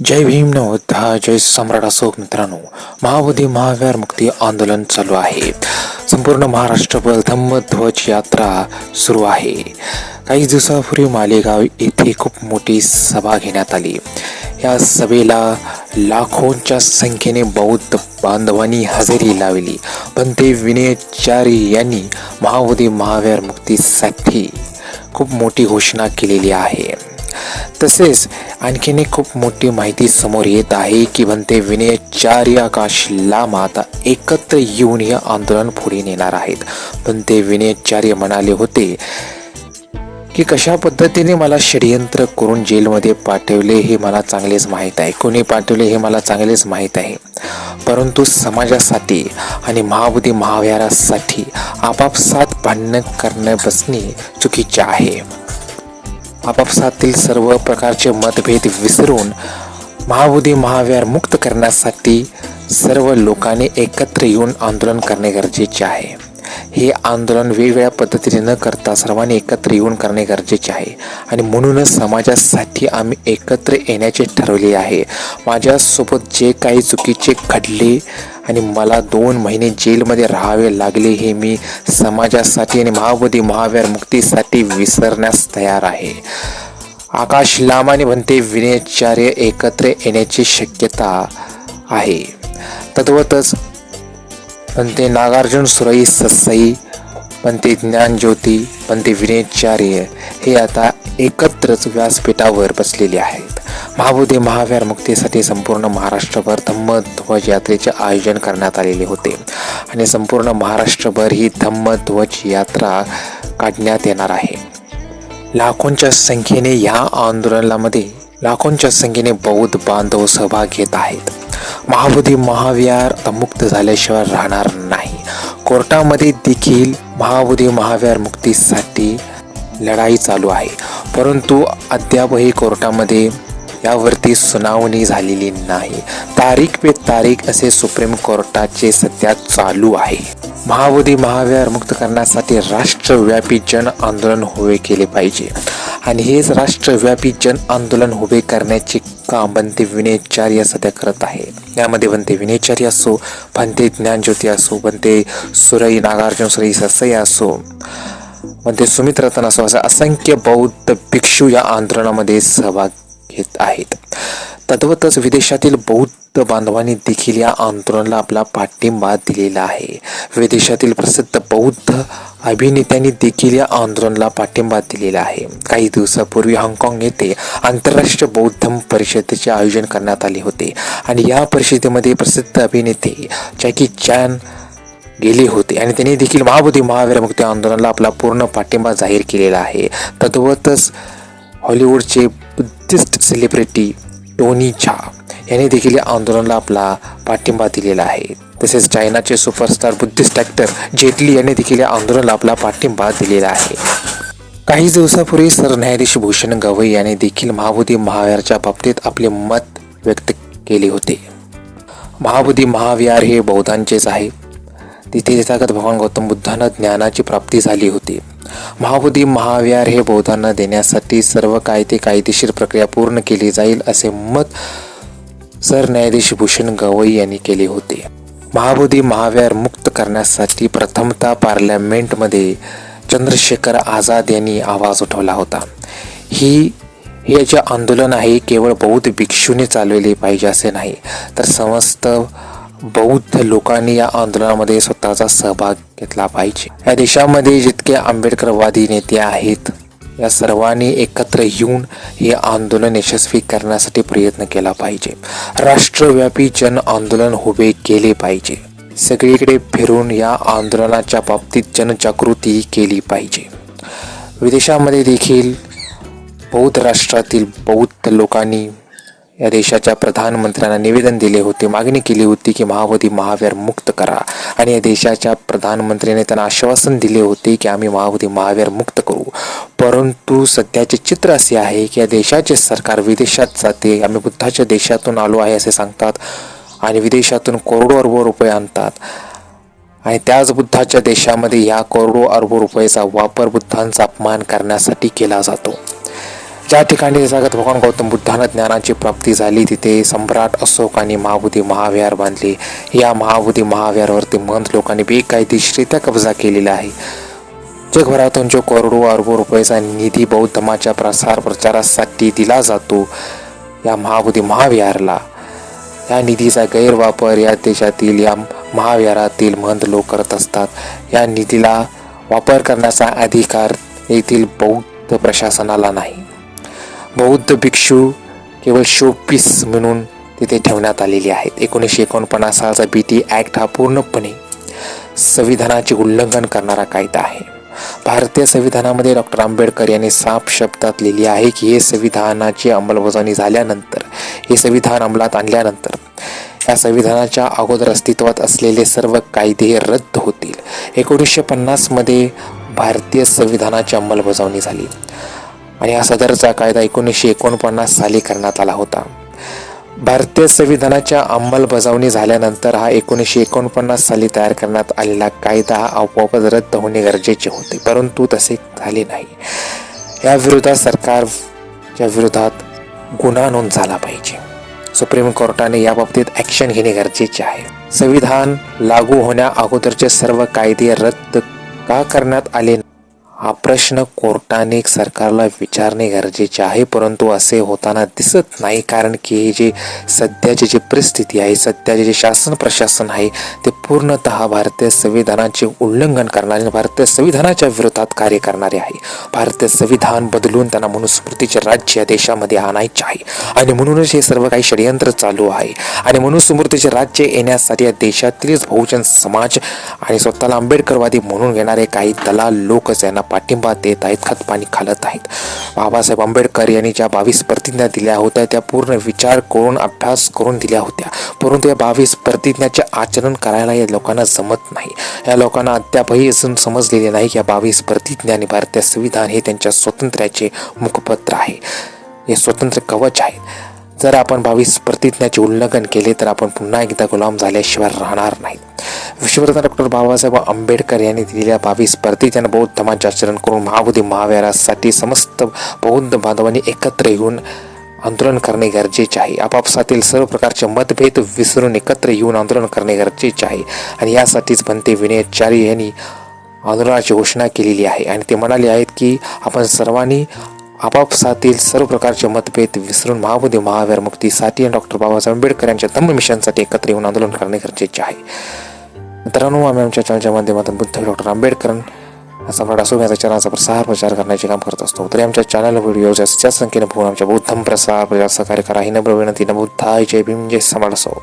जय भीम नवोद्धा जय सम्राट अशोक मित्रांनो. महाबोधी महाव्यार मुक्ती आंदोलन चालू आहे. संपूर्ण महाराष्ट्रभर धम्मध्वज यात्रा सुरू आहे. काही दिवसापूर्वी मालेगाव येथे खूप मोठी सभा घेण्यात आली. या सभेला लाखोंच्या संख्येने बौद्ध बांधवांनी हजेरी लावली. पण ते विनयचारी यांनी महाबोधी महाव्यार मुक्तीसाठी खूप मोठी घोषणा केलेली आहे. तसेच आणखीन एक खूप मोठी माहिती समोर येत आहे की म्हणते विनयचार्य आकाश लामा आता एकत्र येऊन हे आंदोलन पुढे नेणार आहेत. पण ते विनयचार्य म्हणाले होते की कशा पद्धतीने मला षडयंत्र करून जेलमध्ये पाठवले हे मला चांगलेच माहीत आहे. कोणी पाठवले हे मला चांगलेच माहीत आहे. परंतु समाजासाठी आणि महाबुद्धी महाविहारासाठी आपापसात भांडणं करणं बसणे चुकीचे आहे. आपापसातील सर्व प्रकारचे मतभेद विसरून महाबोधी महाव्यार मुक्त करण्यासाठी सर्व लोकांनी एकत्र येऊन आंदोलन करणे गरजेचे आहे. हे आंदोलन वेगवेगळ्या पद्धतीने न करता सर्वांनी एकत्र येऊन करणे गरजेचे आहे. आणि म्हणूनच समाजासाठी आम्ही एकत्र येण्याचे ठरवले आहे. माझ्यासोबत जे काही चुकीचे घडले आणि मला दोन महिने जेलमध्ये राहावे लागले हे मी समाजासाठी आणि महाबोधी महावीर मुक्तीसाठी विसरण्यास तयार आहे. आकाश लामाने म्हणते विनयचार्य एकत्र येण्याची शक्यता आहे. तद्वतच पण ते नागार्जुन सुरई ससई पण ते ज्ञानज्योती पण ते विनयचार्य हे आता एकत्रच व्यासपीठावर बसलेले आहेत. महाबोधी महावीर मुक्तीसाठी संपूर्ण महाराष्ट्रभर धम्म ध्वज यात्रेचे आयोजन करण्यात आलेले होते. आणि संपूर्ण महाराष्ट्रभर ही धम्मध्वज यात्रा काढण्यात येणार आहे. लाखोंच्या संख्येने या आंदोलनामध्ये लाखोंच्या संख्येने बौद्ध बांधव सहभाग घेत आहेत. महाबोधी महाविहार मुक्त झाल्याशिवाय राहणार नाही. कोर्टामध्ये देखील महाबोधी महाविहार मुक्तीसाठी लढाई चालू आहे. परंतु अद्यापही कोर्टामध्ये यावरती सुनावणी झालेली नाही. तारीख पे तारीख असे सुप्रीम कोर्टाचे सध्या चालू आहे. महाबोधी महाव्यार मुक्त करण्यासाठी राष्ट्रव्यापी जन आंदोलन उभे केले पाहिजे. आणि हेच राष्ट्रव्यापी जन आंदोलन उभे करण्याचे काम बनते विनयचार्य सध्या करत आहे. यामध्ये बनते विनयचार्य असो बनते ज्ञानज्योती असो बनते सुरई नागार्जुन सुरई ससई असो बनते सुमित रतन असो असे असंख्य बौद्ध भिक्षू या आंदोलनामध्ये सहभाग घेत आहेत. तद्वतच विदेशातील बौद्ध बांधवांनी देखील या आंदोलनाला आपला पाठिंबा दिलेला आहे. विदेशातील प्रसिद्ध बौद्ध अभिनेत्यांनी देखील या आंदोलनाला पाठिंबा दिलेला आहे. काही दिवसापूर्वी हाँगकाँग येथे आंतरराष्ट्रीय बौद्ध परिषदेचे आयोजन करण्यात आले होते आणि या परिषदेमध्ये प्रसिद्ध अभिनेते जॅकी चॅन गेले होते आणि त्यांनी देखील महाबोधी महावीर मुक्ती आंदोलनाला आपला पूर्ण पाठिंबा जाहीर केलेला आहे. तद्वतच हॉलिवूडचे बुद्धिस्ट सेलिब्रिटी टोनी छा यांनी देखील या आंदोलनाला आपला पाठिंबा दिलेला आहे. तसेच चायनाचे superstar Buddhist actor Jet Li यांनी देखील या आंदोलनाला आपला पाठिंबा दिलेला आहे. काही दिवसापूर्वी सरन्यायाधीश भूषण गवई यांनी देखील महाबोधी महाविहारच्या बाबतीत आपले मत व्यक्त केले होते. महाबोधी महाविहार हे बौद्धांचेच आहे. तिथे तथागत भगवान गौतम बुद्धांना ज्ञानाची प्राप्ती झाली होती. महाबोधी महाविहार हे बौद्धांना देण्यासाठी सर्व कायदे कायदेशीर प्रक्रिया पूर्ण केली जाईल असे मत सरन्यायाधीश भूषण गवई यांनी केले होते. महाबोधी महाविहार मुक्त करण्यासाठी प्रथमतः पार्लमेंटमध्ये चंद्रशेखर आझाद यांनी आवाज उठवला होता. ही हे जे आंदोलन आहे केवळ बौद्ध भिक्षूने चालवले पाहिजे असे नाही तर समस्त बौद्ध लोकांनी या आंदोलनामध्ये स्वतःचा सहभाग घेतला पाहिजे. या देशामध्ये जितके आंबेडकरवादी नेते आहेत या सर्वांनी एकत्र येऊन हे आंदोलन यशस्वी करण्यासाठी प्रयत्न केला पाहिजे. राष्ट्रव्यापी जन आंदोलन उभे केले पाहिजे. सगळीकडे फिरून या आंदोलनाच्या बाबतीत जनजागृती केली पाहिजे. विदेशामध्ये देखील बौद्ध राष्ट्रातील बौद्ध लोकांनी या देशाच्या प्रधानमंत्र्यांना निवेदन दिले होते मागणी केली होती की महावधी महावीर मुक्त करा. आणि या देशाच्या प्रधानमंत्र्याने त्यांना आश्वासन दिले होते की आम्ही महावधी महावीर मुक्त करू. परंतु सध्याचे चित्र असे आहे की या देशाचे सरकार विदेशात जाते आम्ही बुद्धाच्या देशातून आलो आहे असे सांगतात आणि विदेशातून करोडो अर्ब रुपये आणतात. आणि त्याच बुद्धाच्या देशामध्ये या करोडो अर्ब रुपयाचा वापर बुद्धांचा अपमान करण्यासाठी केला जातो. ज्या ठिकाणी जगात भगवान गौतम बुद्धांना ज्ञानाची प्राप्ती झाली तिथे सम्राट अशोक आणि महाबोधी महाविहार बांधले. या महाबुद्धी महाविहारवरती महंत लोकांनी बेकायदेशीरित्या कब्जा केलेला आहे. जगभरातून जो करोडो अरबो रुपयाचा निधी बौद्ध धर्माच्या प्रसार प्रचारासाठी दिला जातो या महाबुद्धी महाविहारला. या निधीचा गैरवापर या देशातील या महाविहारातील महंत लोक करत असतात. या निधीला वापर करण्याचा अधिकार येथील बौद्ध प्रशासनाला नाही. बौद्ध भिक्षू केवळ शोपीस म्हणून तिथे ठेवण्यात आलेली आहेत. एकोणीसशे एकोणपन्नास सालचा बी टी ॲक्ट हा पूर्णपणे संविधानाचे उल्लंघन करणारा कायदा आहे. भारतीय संविधानामध्ये डॉक्टर आंबेडकर यांनी साफ शब्दात लिहिली आहे की हे संविधानाची अंमलबजावणी झाल्यानंतर हे संविधान अंमलात आणल्यानंतर या संविधानाच्या अगोदर अस्तित्वात असलेले सर्व कायदे रद्द होतील. एकोणीसशे पन्नासमध्ये भारतीय संविधानाची अंमलबजावणी झाली. आणि हा सदरचा कायदा एकोणीसशे एकोणपन्नास साली करण्यात आला होता. भारतीय संविधानाच्या अंमलबजावणी झाल्यानंतर हा एकोणीसशे एकोणपन्नास साली तयार करण्यात आलेला कायदा हा आपोआपच रद्द होणे गरजेचे होते परंतु तसे झाले नाही. या विरोधात सरकारच्या विरोधात गुन्हा नोंद झाला पाहिजे. सुप्रीम कोर्टाने याबाबतीत ॲक्शन घेणे गरजेचे आहे. संविधान लागू होण्या अगोदरचे सर्व कायदे रद्द का करण्यात आले हा प्रश्न कोर्टाने सरकारला विचारणे गरजेचे आहे परंतु असे होताना दिसत नाही. कारण की हे जे सध्याची जी परिस्थिती आहे सध्याचे जे शासन प्रशासन आहे ते पूर्णतः भारतीय संविधानाचे उल्लंघन करणारे भारतीय संविधानाच्या विरोधात कार्य करणारे आहे. भारतीय संविधान बदलून त्यांना मनुस्मृतीचे राज्य या देशामध्ये आणायचे आहे. आणि म्हणूनच हे सर्व काही षडयंत्र चालू आहे. आणि मनुस्मृतीचे राज्य येण्यासाठी या देशातीलच बहुजन समाज आणि स्वतःला आंबेडकरवादी म्हणून घेणारे काही दलाल लोकच यांना पाठिंबा देत आहेत खतपाणी खालत आहेत. बाबासाहेब आंबेडकर यांनी ज्या बावीस प्रतिज्ञा दिल्या होत्या त्या पूर्ण विचार करून अभ्यास करून दिल्या होत्या. परंतु या बावीस प्रतिज्ञाचे आचरण करायला या लोकांना जमत नाही. या लोकांना अद्यापही अजून समजलेले नाही की या बावीस प्रतिज्ञा आणि भारतीय संविधान हे त्यांच्या स्वातंत्र्याचे मुखपत्र आहे. हे स्वतंत्र कवच आहे. जर आपण बावीस प्रतिज्ञाचे उल्लंघन केले तर आपण पुन्हा एकदा गुलाम झाल्याशिवाय राहणार नाही. विश्वरत्न डॉक्टर बाबासाहेब आंबेडकर यांनी दिलेल्या बावीस प्रतिज्ञान बौद्ध धर्माचे आचरण करून महाबोधी महाविहारासाठी समस्त बौद्ध बांधवांनी एकत्र येऊन आंदोलन करणे गरजेचे आहे. आपापसातील सर्व प्रकारचे मतभेद विसरून एकत्र येऊन आंदोलन करणे गरजेचे आहे. आणि यासाठीच बनते विनयचारी यांनी आंदोलनाची घोषणा केलेली आहे. आणि ते म्हणाले आहेत की आपण सर्वांनी आपापसातील सर्व प्रकारचे मतभेद विसरून महाबुद्धी महावीर मुक्तीसाठी आणि डॉक्टर बाबासाहेब आंबेडकर यांच्या धम्म मिशनसाठी एकत्र येऊन आंदोलन करणे गरजेचे आहे. मित्रांनो आम्ही आमच्या चॅनलच्या माध्यमातून बुद्ध डॉक्टर आंबेडकर सम्राट असो याचा चॅनलचा प्रसार प्रचार करण्याचे काम करत असतो. तरी आमच्या चॅनल व्हिडिओ जास्तीत जास्त संख्येने बघून आमच्या बौद्धम प्रसार प्रचार सहकार्य करा. ही नम्र विनंती न बुद्धाय जय भीम जय सम्राट असो.